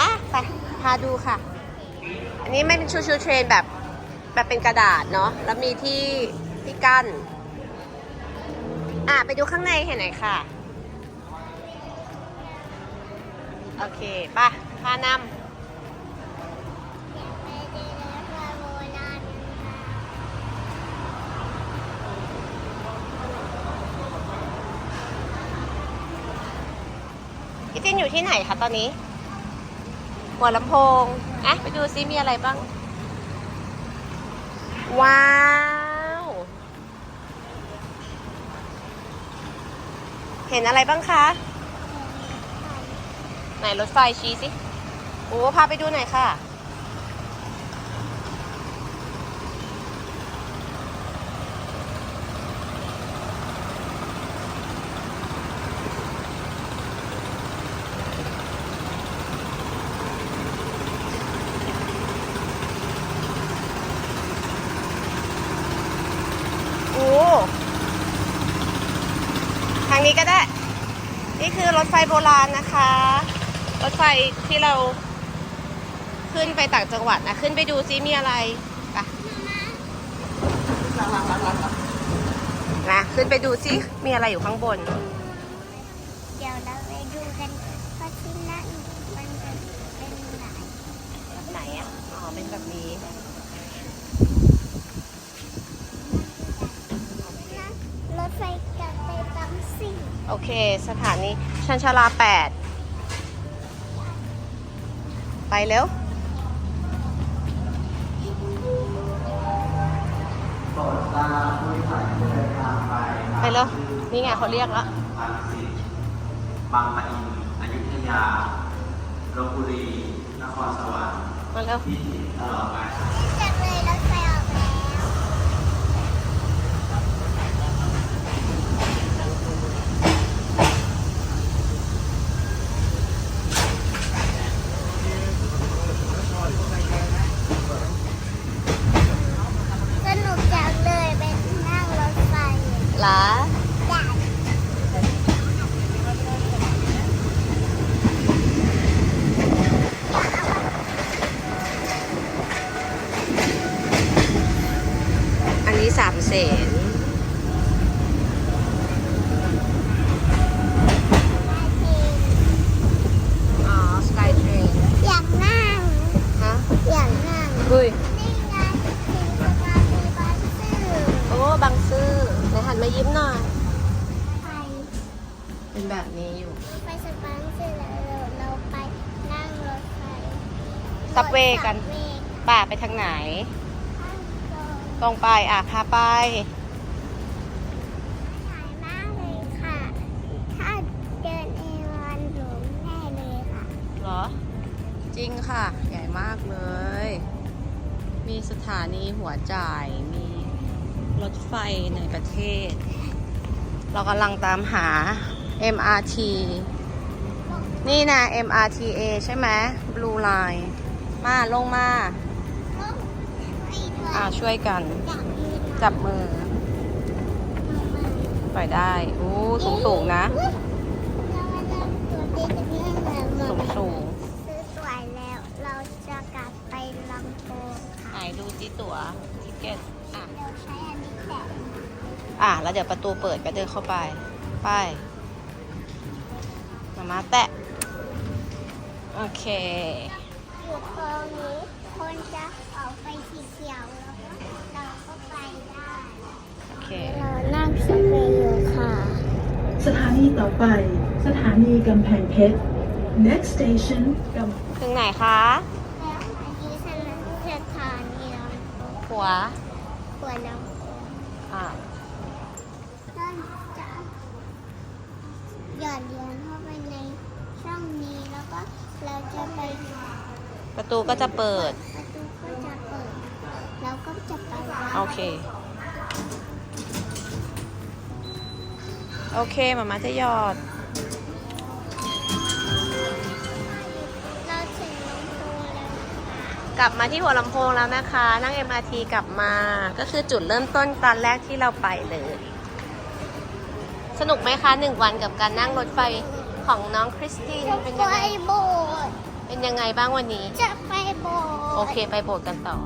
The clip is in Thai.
อะไปพาดูค่ะ อันนี้ไม่เป็นชูชูเทรนแบบแบบเป็นกระดาษเนาะแล้วมีที่ที่กั้นอะไปดูข้างในเห็นไหนค่ะ โอเคป่ะพานำพี่จินอยู่ที่ไหนคะตอนนี้ หัวลำโพงอะไปดูซิมีอะไรบ้าง ว้าวเห็นอะไรบ้างคะไหนรถไฟชี้สิโอ้พาไปดูหน่อยค่ะ โอ้ ทางนี้ก็ได้ นี่คือรถไฟโบราณนะคะ รถไฟที่เราขึ้นไปต่างจังหวัดนะ ขึ้นไปดูซิมีอะไรไปนะขึ้นไปดูซิมีอะไรอยู่ข้างบน เดี๋ยวเราไปดูกันว่าที่นั่นมันจะเป็นไหน แบบไหนอะ อ๋อ เป็นแบบนี้ รถไฟกลับไปบางสิ่ง โอเค สถานีชันชาลาแปดไปเร็วโปรดทราบผู้โดยสารที่เดินทางไปไปเร็วนี่ไงเขาเรียกแล้วทางสิทธิ์บางปะอินอยุธยาลบบุรี นครสวรรค์มาเร็วพิจิตรตลอดไปจากเลยรถไฟออกแล้ว สนุกจังเลยเป็นนั่งรถไฟ หลา ใหญ่ อัน นี้สามเสนอ๋อสกายเทรนอยากนั่งฮะอยากนั่งเฮ้ยนี่ไงถึงสถานีบางซื่อโอ้บางซื่อไหนหันมายิ้มหน่อย ไปเป็นแบบนี้อยู่ ไปสปางซื่อแล้วเราไปนั่งรถไฟซับเวย์กันซับเวย์ป่าไปทางไหนข้าง ตรงตรงไปอะพาไปสายมากเลยค่ะ ถ้าเดินเองวันหลงแน่เลยค่ะ เหรอ จริงค่ะ ใหญ่มากเลย มีสถานีหัวจ่าย มีรถไฟในประเทศ เรากำลังตามหา MRT นี่นะ MRTA ใช่ไหม Blue Line มาลงมาไปด้วย อ่าช่วยกัน จับมือจับมือปล่อยได้อู้สูงสูงๆนะ สูงสูงซื้อตั๋วแล้ว เราจะกลับไปลำโพงๆไหนค่ะดูจิตั๋วทิเก็ตอะเราใช้อันนี้แตะอะแล้วเดี๋ยวประตูเปิดก็เดินเข้าไป ไปมามาแตะ โอเค อยู่ตรงนี้คนจะออกไป สีเขียวแล้วก็เราก็ไปได้โอเคเรานั่งสเปรย์อยู่ค่ะ สถานีต่อไป สถานีกำแพงเพชร next station กำ ถึงไหนคะแล้วอันนี้สถานีสถานีลำโพงหัวขวดลำโพงอะนั่นจะหย่อนเหรียญเข้าไปในช่องนี้แล้วก็เราจะไปประตูก็จะเปิดประตูก็จะเปิดแล้วก็ จะไปได้โอเค โอเคมามาจะหยอด เราถึงลำโพงแล้วกลับมาที่หัวลำโพงแล้วนะคะ นั่ง MRT กลับมา ก็คือจุดเริ่มต้นตอนแรกที่เราไปเลย สนุกไหมคะหนึ่งวันกับการนั่งรถไฟของน้องคริสตินเป็นไฟยังไง โบสถ์เป็นยังไงบ้างวันนี้ จะไปโบสถ์ โอเคไปโบสถ์กันต่อ